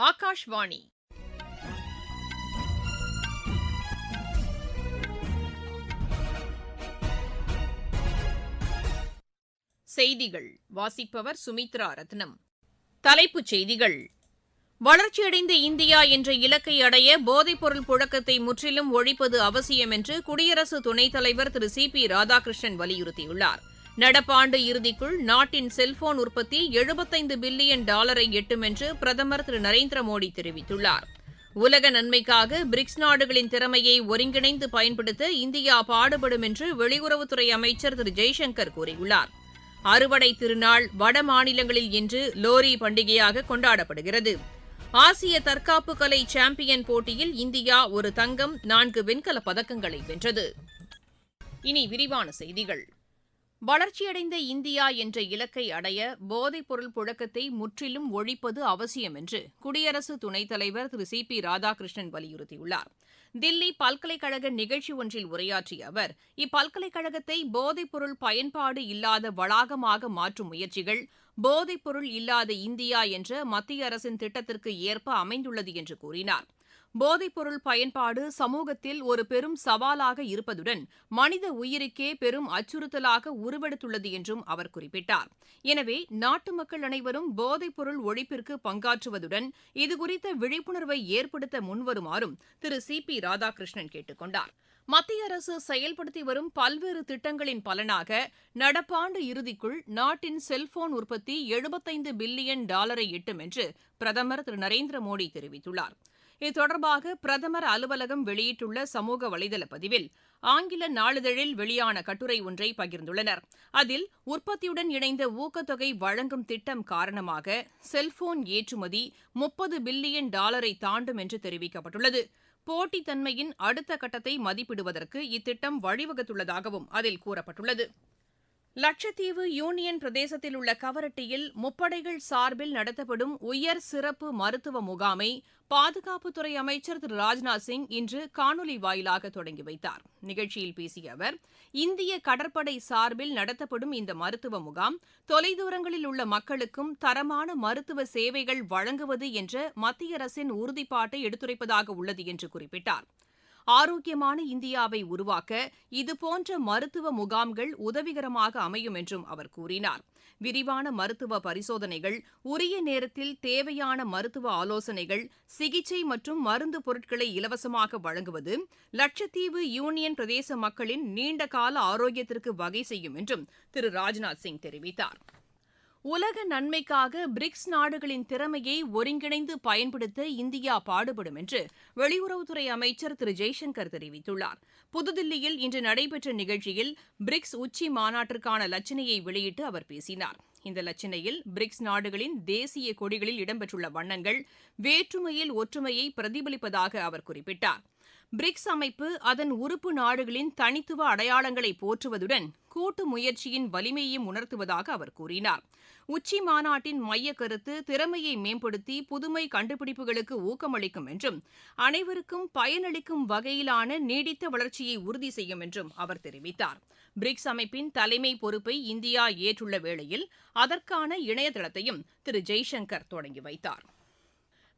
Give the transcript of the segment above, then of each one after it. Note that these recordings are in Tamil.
ஆகாஷ்வாணி. செய்திகள். வாசிப்பவர் சுமித்ரா ரத்னம். தலைப்புச் செய்திகள். வளர்ச்சியடைந்த இந்தியா என்ற இலக்கை அடைய போதைப்பொருள் புழக்கத்தை முற்றிலும் ஒழிப்பது அவசியம் என்று குடியரசு துணைத் தலைவர் திரு சி பி ராதாகிருஷ்ணன் வலியுறுத்தியுள்ளார். நடப்பாண்டு இறுதிக்குள் நாட்டின் செல்போன் உற்பத்தி எழுபத்தைந்து பில்லியன் டாலரை எட்டும் என்று பிரதமர் திரு நரேந்திர மோடி தெரிவித்துள்ளார். உலக நன்மைக்காக பிரிக்ஸ் நாடுகளின் திறமையை ஒருங்கிணைந்து பயன்படுத்த இந்தியா பாடுபடும் என்று வெளியுறவுத்துறை அமைச்சர் திரு ஜெய்சங்கர் கூறியுள்ளார். அறுவடை திருநாள் வட மாநிலங்களில் இன்று லோரி பண்டிகையாக கொண்டாடப்படுகிறது. ஆசிய தற்காப்பு கலை சாம்பியன் போட்டியில் இந்தியா ஒரு தங்கம் நான்கு வெண்கல பதக்கங்களை வென்றது. இனி விரிவான செய்திகள். வளர்ச்சியடைந்த இந்தியா என்ற இலக்கை அடைய போதைப்பொருள் புழக்கத்தை முற்றிலும் ஒழிப்பது அவசியம் என்று குடியரசு துணைத் தலைவர் திரு சி பி ராதாகிருஷ்ணன் வலியுறுத்தியுள்ளார். தில்லி பல்கலைக்கழக நிகழ்ச்சி ஒன்றில் உரையாற்றிய அவர் இப்பல்கலைக்கழகத்தை போதைப்பொருள் பயன்பாடு இல்லாத வளாகமாக மாற்றும் முயற்சிகள் போதைப்பொருள் இல்லாத இந்தியா என்ற மத்திய அரசின் திட்டத்திற்கு ஏற்ப அமைந்துள்ளது என்று கூறினார். போதைப்பொருள் பயன்பாடு சமூகத்தில் ஒரு பெரும் சவாலாக இருப்பதுடன் மனித உயிருக்கே பெரும் அச்சுறுத்தலாக உருவெடுத்துள்ளது என்றும் அவர் குறிப்பிட்டார். எனவே நாட்டு மக்கள் அனைவரும் போதைப்பொருள் ஒழிப்பிற்கு பங்காற்றுவதுடன் இதுகுறித்த விழிப்புணர்வை ஏற்படுத்த முன்வருமாறும் திரு சி. பி. ராதாகிருஷ்ணன் கேட்டுக் கொண்டார். மத்திய அரசு செயல்படுத்தி வரும் பல்வேறு திட்டங்களின் பலனாக நடப்பாண்டு இறுதிக்குள் நாட்டின் செல்போன் உற்பத்தி எழுபத்தைந்து பில்லியன் டாலரை எட்டும் என்று பிரதமர் திரு நரேந்திர மோடி தெரிவித்துள்ளார். இது தொடர்பாக பிரதமர் அலுவலகம் வெளியிட்டுள்ள சமூக வலைதள பதிவில் ஆங்கில நாளிதழில் வெளியான கட்டுரை ஒன்றை பகிர்ந்துள்ளனர். அதில் உற்பத்தியுடன் இணைந்த ஊக்கத்தொகை வழங்கும் திட்டம் காரணமாக செல்போன் ஏற்றுமதி முப்பது பில்லியன் டாலரை தாண்டும் என்று தெரிவிக்கப்பட்டுள்ளது. போட்டித்தன்மையின் அடுத்த கட்டத்தை மதிப்பிடுவதற்கு இத்திட்டம் வழிவகுத்துள்ளதாகவும் அதில் கூறப்பட்டுள்ளது. லட்சத்தீவு யூனியன் பிரதேசத்தில் உள்ள கவரட்டியில் முப்படைகள் சார்பில் நடத்தப்படும் உயர் சிறப்பு மருத்துவ முகாமை பாதுகாப்புத்துறை அமைச்சர் திரு ராஜ்நாத் சிங் இன்று காணொலி வாயிலாக தொடங்கி வைத்தார். நிகழ்ச்சியில் பேசிய அவர் இந்திய கடற்படை சார்பில் நடத்தப்படும் இந்த மருத்துவ முகாம் தொலைதூரங்களில் உள்ள மக்களுக்கும் தரமான மருத்துவ சேவைகள் வழங்குவது என்ற மத்திய அரசின் உறுதிப்பாட்டை எடுத்துரைப்பதாக உள்ளது என்று குறிப்பிட்டார். ஆரோக்கியமான இந்தியாவை உருவாக்க இதுபோன்ற மருத்துவ முகாம்கள் உதவிகரமாக அமையும் என்றும் அவர் கூறினார். விரிவான மருத்துவ பரிசோதனைகள் உரிய நேரத்தில் தேவையான மருத்துவ ஆலோசனைகள் சிகிச்சை மற்றும் மருந்து பொருட்களை இலவசமாக வழங்குவது லட்சத்தீவு யூனியன் பிரதேச மக்களின் நீண்டகால ஆரோக்கியத்திற்கு வகை செய்யும் என்றும் திரு. ராஜ்நாத் சிங் தெரிவித்தார். உலக நன்மைக்காக பிரிக்ஸ் நாடுகளின் திறமையை ஒருங்கிணைந்து பயன்படுத்த இந்தியா பாடுபடும் என்று வெளியுறவுத்துறை அமைச்சர் திரு. ஜெய்சங்கர் தெரிவித்துள்ளார். புதுதில்லியில் இன்று நடைபெற்ற நிகழ்ச்சியில் பிரிக்ஸ் உச்சி மாநாட்டிற்கான லட்சணையை வெளியிட்டு அவர் பேசினார். இந்த லட்சணையில் பிரிக்ஸ் நாடுகளின் தேசிய கொடிகளில் இடம்பெற்றுள்ள வண்ணங்கள் வேற்றுமையில் ஒற்றுமையை பிரதிபலிப்பதாக அவர் குறிப்பிட்டார். பிரிக்ஸ் அமைப்பு அதன் உறுப்பு நாடுகளின் தனித்துவ அடையாளங்களை போற்றுவதுடன் கூட்டு முயற்சியின் வலிமையையும் உணர்த்துவதாக அவர் கூறினார். உச்சி மாநாட்டின் மைய கருத்து திறமையை மேம்படுத்தி புதுமை கண்டுபிடிப்புகளுக்கு ஊக்கமளிக்கும் என்றும் அனைவருக்கும் பயனளிக்கும் வகையிலான நீடித்த வளர்ச்சியை உறுதி செய்யும் என்றும் அவர் தெரிவித்தார். பிரிக்ஸ் அமைப்பின் தலைமை பொறுப்பை இந்தியா ஏற்றுள்ள வேளையில் அதற்கான இணையதளத்தையும் திரு ஜெய்சங்கர் தொடங்கி வைத்தார்.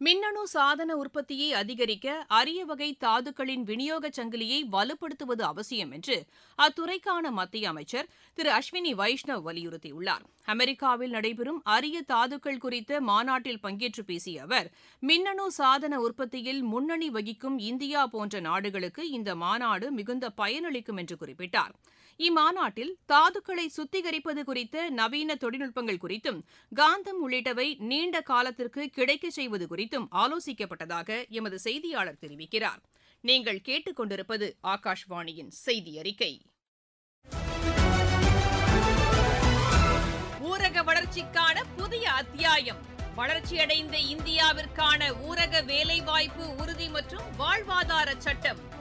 மின்னணு சாதன உற்பத்தியை அதிகரிக்க அரிய வகை தாதுக்களின் விநியோக சங்கிலியை வலுப்படுத்துவது அவசியம் என்று அத்துறைக்கான மத்திய அமைச்சர் திரு அஸ்வினி வைஷ்ணவ் வலியுறுத்தியுள்ளார். அமெரிக்காவில் நடைபெறும் அரிய தாதுக்கள் குறித்த மாநாட்டில் பங்கேற்று பேசிய அவர் மின்னணு சாதன உற்பத்தியில் முன்னணி வகிக்கும் இந்தியா போன்ற நாடுகளுக்கு இந்த மாநாடு மிகுந்த பயனளிக்கும் என்று குறிப்பிட்டார். இம்மாநாட்டில் தாதுக்களை சுத்திகரிப்பது குறித்த நவீன தொழில்நுட்பங்கள் குறித்தும் காந்தம் உள்ளிட்டவை நீண்ட காலத்திற்கு கிடைக்கச் செய்வது குறித்தும் ஆலோசிக்கப்பட்டதாக எமது செய்தியாளர் தெரிவிக்கிறார். நீங்கள் கேட்டுக்கொண்டிருப்பது ஆகாஷ்வாணியின் செய்தி அறிக்கை ஊரக வளர்ச்சிக்கான புதிய அத்தியாயம். வளர்ச்சியடைந்த இந்தியாவிற்கான ஊரக வேலைவாய்ப்பு உறுதி மற்றும் வாழ்வாதார சட்டம்.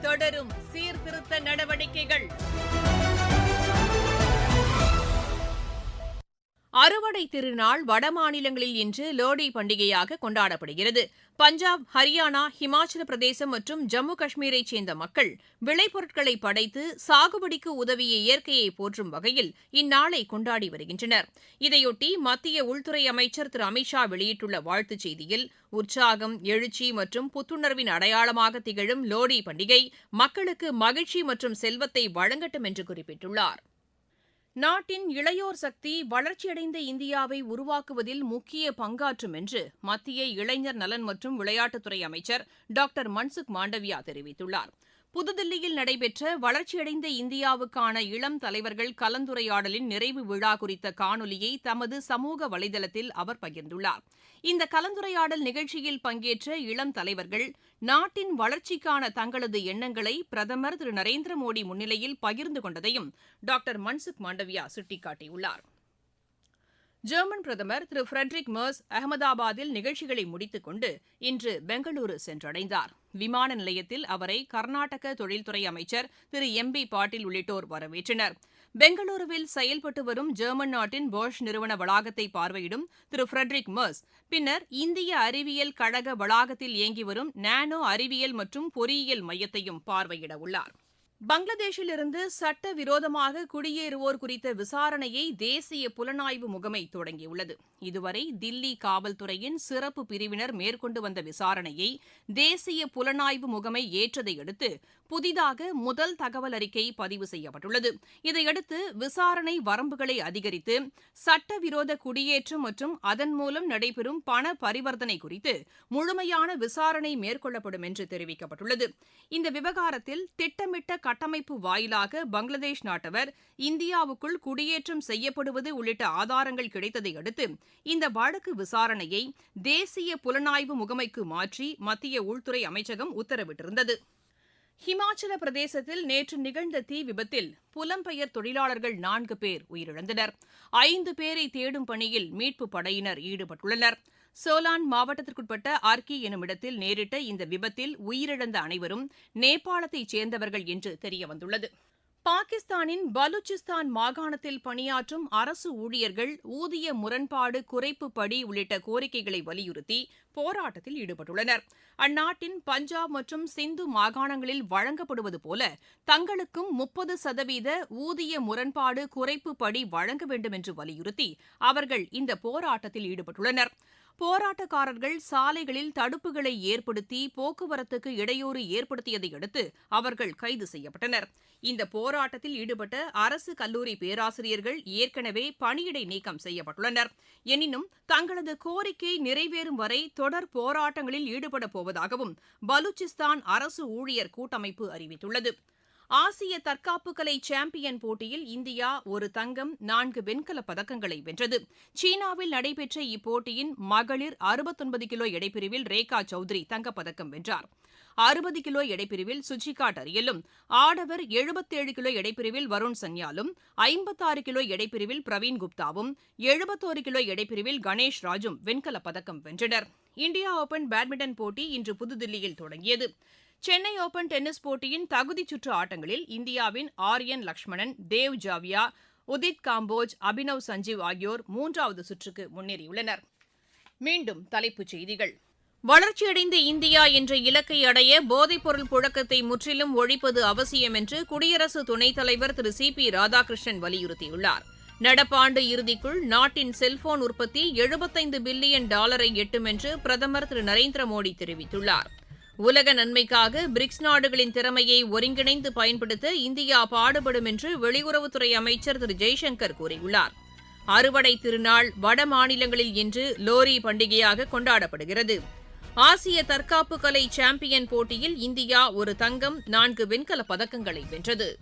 தொடரும் சீர்திருத்த நடவடிக்கைகள். அறுவடை திருநாள் வடமாநிலங்களில் இன்று லோடி பண்டிகையாக கொண்டாடப்படுகிறது. பஞ்சாப் ஹரியானா ஹிமாச்சல பிரதேசம் மற்றும் ஜம்மு காஷ்மீரைச் சேர்ந்த மக்கள் விளைபொருட்களை படைத்து சாகுபடிக்கு உதவிய இயற்கையை போற்றும் வகையில் இந்நாளை கொண்டாடி வருகின்றனர். இதையொட்டி மத்திய உள்துறை அமைச்சர் திரு அமித்ஷா வெளியிட்டுள்ள வாழ்த்துச் செய்தியில் உற்சாகம் எழுச்சி மற்றும் புத்துணர்வின் அடையாளமாக திகழும் லோடி பண்டிகை மக்களுக்கு மகிழ்ச்சி மற்றும் செல்வத்தை வழங்கட்டும் என்று குறிப்பிட்டுள்ளார். நாட்டின் இளையோர் சக்தி வளர்ச்சியடைந்த இந்தியாவை உருவாக்குவதில் முக்கிய பங்காற்றும் என்று மத்திய இளைஞர் நலன் மற்றும் விளையாட்டுத்துறை அமைச்சர் டாக்டர் மன்சுக் மாண்டவியா தெரிவித்துள்ளார். புதுதில்லியில் நடைபெற்ற வளர்ச்சியடைந்த இந்தியாவுக்கான இளம் தலைவர்கள் கலந்துரையாடலின் நிறைவு விழா குறித்த காணொலியை தமது சமூக வலைதளத்தில் அவர் பகிர்ந்துள்ளார். இந்த கலந்துரையாடல் நிகழ்ச்சியில் பங்கேற்ற இளம் தலைவர்கள் நாட்டின் வளர்ச்சிக்கான தங்களது எண்ணங்களை பிரதமர் திரு. நரேந்திர மோடி முன்னிலையில் பகிர்ந்து கொண்டதையும் டாக்டர் மன்சுக் மாண்டவியா சுட்டிக்காட்டியுள்ளார். ஜெர்மன் பிரதமர் திரு ஃபிரெட்ரிக் மர்ஸ் அகமதாபாத்தில் நிகழ்ச்சிகளை முடித்துக் கொண்டு இன்று பெங்களூரு சென்றடைந்தார். விமான நிலையத்தில் அவரை கர்நாடக தொழில்துறை அமைச்சர் திரு எம் பி பாட்டீல் உள்ளிட்டோர் வரவேற்றனர். பெங்களூருவில் செயல்பட்டு வரும் ஜெர்மன் நாட்டின் போஷ் நிறுவன வளாகத்தை பார்வையிடும் திரு ஃபிரெட்ரிக் மர்ஸ் பின்னர் இந்திய அறிவியல் கழக வளாகத்தில் இயங்கி வரும் நானோ அறிவியல் மற்றும் பொறியியல் மையத்தையும் பார்வையிட உள்ளார். பங்களாதேஷில் இருந்து சட்டவிரோதமாக குடியேறுவோர் குறித்த விசாரணையை தேசிய புலனாய்வு முகமை தொடங்கியுள்ளது. இதுவரை தில்லி காவல்துறையின் சிறப்பு பிரிவினர் மேற்கொண்டு வந்த விசாரணையை தேசிய புலனாய்வு முகமை ஏற்றதை அடுத்து புதிதாக முதல் தகவல் அறிக்கை பதிவு செய்யப்பட்டுள்ளது. இதையடுத்து விசாரணை வரம்புகளை அதிகரித்து சட்டவிரோத குடியேற்றம் மற்றும் அதன் மூலம் நடைபெறும் பண பரிவர்த்தனை குறித்து முழுமையான விசாரணை மேற்கொள்ளப்படும் என்று தெரிவிக்கப்பட்டுள்ளது. இந்த விவகாரத்தில் திட்டமிட்ட கட்டமைப்பு வாயிலாக பங்களாதேஷ் நாட்டவர் இந்தியாவுக்குள் குடியேற்றம் செய்யப்படுவது உள்ளிட்ட ஆதாரங்கள் கிடைத்ததை அடுத்து இந்த வழக்கு விசாரணையை தேசிய புலனாய்வு முகமைக்கு மாற்றி மத்திய உள்துறை அமைச்சகம் உத்தரவிட்டிருந்தது. ஹிமாச்சல பிரதேசத்தில் நேற்று நிகழ்ந்த தீ விபத்தில் புலம்பெயர் தொழிலாளர்கள் நான்கு பேர் உயிரிழந்தனர். ஐந்து பேரை தேடும் பணியில் மீட்புப் படையினர் ஈடுபட்டுள்ளனர். சோலான் மாவட்டத்திற்குட்பட்ட ஆர்கி எனுமிடத்தில் நேரிட்ட இந்த விபத்தில் உயிரிழந்த அனைவரும் நேபாளத்தைச் சேர்ந்தவர்கள் என்று தெரியவந்துள்ளது. பாகிஸ்தானின் பலூச்சிஸ்தான் மாகாணத்தில் பணியாற்றும் அரசு ஊழியர்கள் ஊதிய முரண்பாடு குறைப்பு படி உள்ளிட்ட கோரிக்கைகளை வலியுறுத்தி போராட்டத்தில் ஈடுபட்டுள்ளனர். அந்நாட்டின் பஞ்சாப் மற்றும் சிந்து மாகாணங்களில் வழங்கப்படுவது போல தங்களுக்கும் முப்பது சதவீத ஊதிய முரண்பாடு குறைப்பு படி வழங்க வேண்டும் என்று வலியுறுத்தி அவர்கள் இந்த போராட்டத்தில் ஈடுபட்டுள்ளனர். போராட்டக்காரர்கள் சாலைகளில் தடுப்புகளை ஏற்படுத்தி போக்குவரத்துக்கு இடையூறு ஏற்படுத்தியதை அடுத்து அவர்கள் கைது செய்யப்பட்டனர். இந்த போராட்டத்தில் ஈடுபட்ட அரசு கல்லூரி பேராசிரியர்கள் ஏற்கனவே பணியிடை நீக்கம் செய்யப்பட்டுள்ளனர். எனினும் தங்களது கோரிக்கை நிறைவேறும் வரை தொடர் போராட்டங்களில் ஈடுபடப் போவதாகவும் பலூச்சிஸ்தான் அரசு ஊழியர் கூட்டமைப்பு அறிவித்துள்ளது. ஆசிய தற்காப்பு கலை சாம்பியன் போட்டியில் இந்தியா ஒரு தங்கம் நான்கு வெண்கலப் பதக்கங்களை வென்றது. சீனாவில் நடைபெற்ற இப்போட்டியின் மகளிர் அறுபத்தொன்பது கிலோ எடைப்பிரிவில் ரேகா சௌத்ரி தங்கப்பதக்கம் வென்றார். அறுபது கிலோ எடைப்பிரிவில் சுஜிகாட் டரியலும் ஆடவர் எழுபத்தேழு கிலோ எடைப்பிரிவில் வருண் சன்யாலும் ஐம்பத்தாறு கிலோ எடைப்பிரிவில் பிரவீன் குப்தாவும் எழுபத்தோரு கிலோ எடைப்பிரிவில் கணேஷ் ராஜும் வெண்கலப் பதக்கம் வென்றனர். இந்தியா ஓபன் பேட்மிண்டன் போட்டி இன்று புதுதில்லியில் தொடங்கியது. சென்னை ஓபன் டென்னிஸ் போட்டியின் தகுதிச் சுற்று ஆட்டங்களில் இந்தியாவின் ஆரியன் லக்ஷ்மணன் தேவ் ஜாவியா உதித் காம்போஜ் அபினவ் சஞ்சீவ் ஆகியோர் மூன்றாவது சுற்றுக்கு முன்னேறியுள்ளனர். மீண்டும் தலைப்புச் செய்திகள். வளர்ச்சியடைந்த இந்தியா என்ற இலக்கை அடைய போதைப்பொருள் புழக்கத்தை முற்றிலும் ஒழிப்பது அவசியம் என்று குடியரசு துணைத் தலைவர் திரு சி பி ராதாகிருஷ்ணன் வலியுறுத்தியுள்ளார். நடப்பாண்டு இறுதிக்குள் நாட்டின் செல்போன் உற்பத்தி எழுபத்தைந்து பில்லியன் டாலரை எட்டும் என்று பிரதமர் திரு நரேந்திர மோடி தெரிவித்துள்ளார். உலக நன்மைக்காக பிரிக்ஸ் நாடுகளின் திறமையை ஒருங்கிணைந்து பயன்படுத்த இந்தியா பாடுபடும் என்று வெளியுறவுத்துறை அமைச்சர் திரு ஜெய்சங்கர் கூறியுள்ளார். அறுவடை திருநாள் வட மாநிலங்களில் இன்று லோரி பண்டிகையாக கொண்டாடப்படுகிறது. ஆசிய தற்காப்பு கலை சாம்பியன் போட்டியில் இந்தியா ஒரு தங்கம் நான்கு வெண்கலப் பதக்கங்களை வென்றது.